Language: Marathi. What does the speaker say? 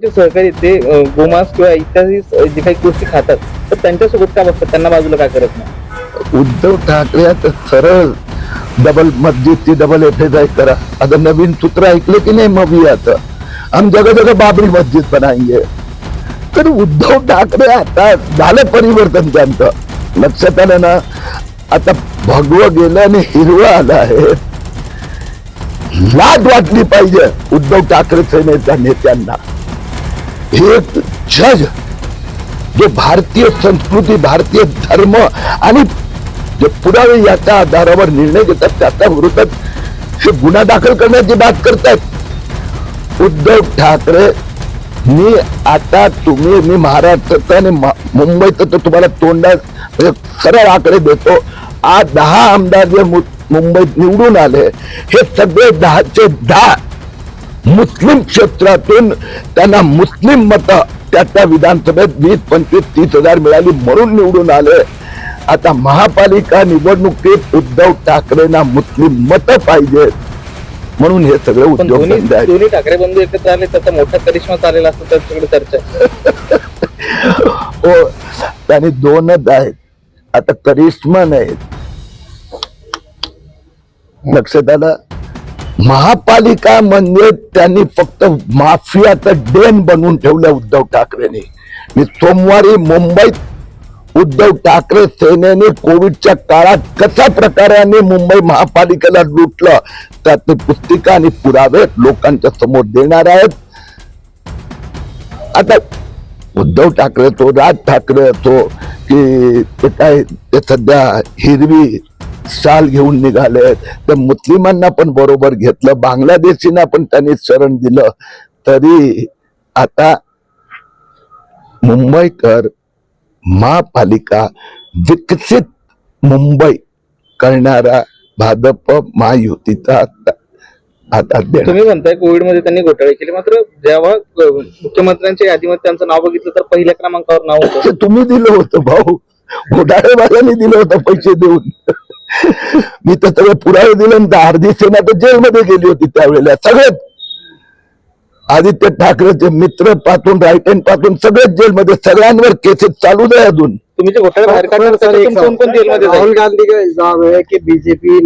सहकारी ते गोमांस किंवा इत्यादी जे काही गोष्टी खातात तर त्यांच्यासोबत का बघतात त्यांना बाजूला काय करत नाही? उद्धव ठाकरे आता सरळ डबल मस्जिदची डबल एफएसआय करा. आता नवीन सूत्र ऐकले की नाही मग आता? आम्ही जगह जगह बाबरी मस्जिद बनाएंगे तर उद्धव ठाकरे आता झालं परिवर्तन त्यांचं. लक्षात आलं ना? आता भगवं गेलं आणि हिरवं आलं आहे. लाज वाटली पाहिजे उद्धव ठाकरे सेनेच्या नेत्यांना. हे एक जज जे भारतीय संस्कृती भारतीय धर्म आणि जे पुरावे याच्या आधारावर निर्णय घेतात त्याच्या विरोधात हे गुन्हा दाखल करण्याची बात करतायत. उद्धव ठाकरे मी आता तुम्ही मी महाराष्ट्राचं आणि मा- मुंबईचं तर तुम्हाला तोंडात म्हणजे सरळ आकडे देतो. आज दहा आमदार जे मु- मुंबईत निवडून आले हे सगळे दहाचे दहा मुस्लिम क्षेत्रातून त्यांना मुस्लिम मत त्या त्या विधानसभेत वीस पंचवीस तीस हजार मिळाली म्हणून निवडून आले. आता महापालिका निवडणुकीत उद्धव ठाकरेंना मुस्लिम मत पाहिजे. म्हणून हे सगळे उद्योग दोन्ही ठाकरे बंधू एकत्र आले त्याचा मोठा करिश्मा चालेला असतो त्याच्याकडे चर्चा. हो त्यांनी दोनच आहेत. आता करिश्मा नाहीत. लक्षात आलं? महापालिका म्हणजे त्यांनी फक्त माफियाचं डेन बनवून ठेवलं उद्धव ठाकरेंनी. मी सोमवारी मुंबईत उद्धव ठाकरे सेनेने कोविडच्या काळात कशा प्रकाराने मुंबई महापालिकेला लुटलं त्याचे पुस्तिका आणि पुरावे लोकांच्या समोर देणार आहेत. आता उद्धव ठाकरे तो राज ठाकरे असो की ते काय ते सध्या हिरवी शाल घेऊन निघाले. तर मुस्लिमांना पण बरोबर घेतलं बांगलादेशींना पण त्यांनी शरण दिलं. तरी आता मुंबईकर महापालिका विकसित मुंबई करणारा भाजप महायुतीचा तुम्ही म्हणताय कोविडमध्ये त्यांनी घोटाळे केले. मात्र जेव्हा मुख्यमंत्र्यांच्या यादीमध्ये त्यांचं नाव बघितलं तर पहिल्या क्रमांकावर नाव होतं. तुम्ही दिलं होतं भाऊ. घोटाळेबाजांनी दिलं होतं पैसे देऊन. मी तर सगळे पुरावे दिले अर्धी सेना तर जेलमध्ये गेली होती त्यावेळेला. सगळेच. आदित्य ठाकरेचे मित्रपासून राईट हँडपासून सगळेच जेलमध्ये सगळ्यांवर केसेस चालू आहे अजून. तुम्ही घोटाळे बाहेर काढणार राहुल गांधी का इल्जाम है कि बीजेपी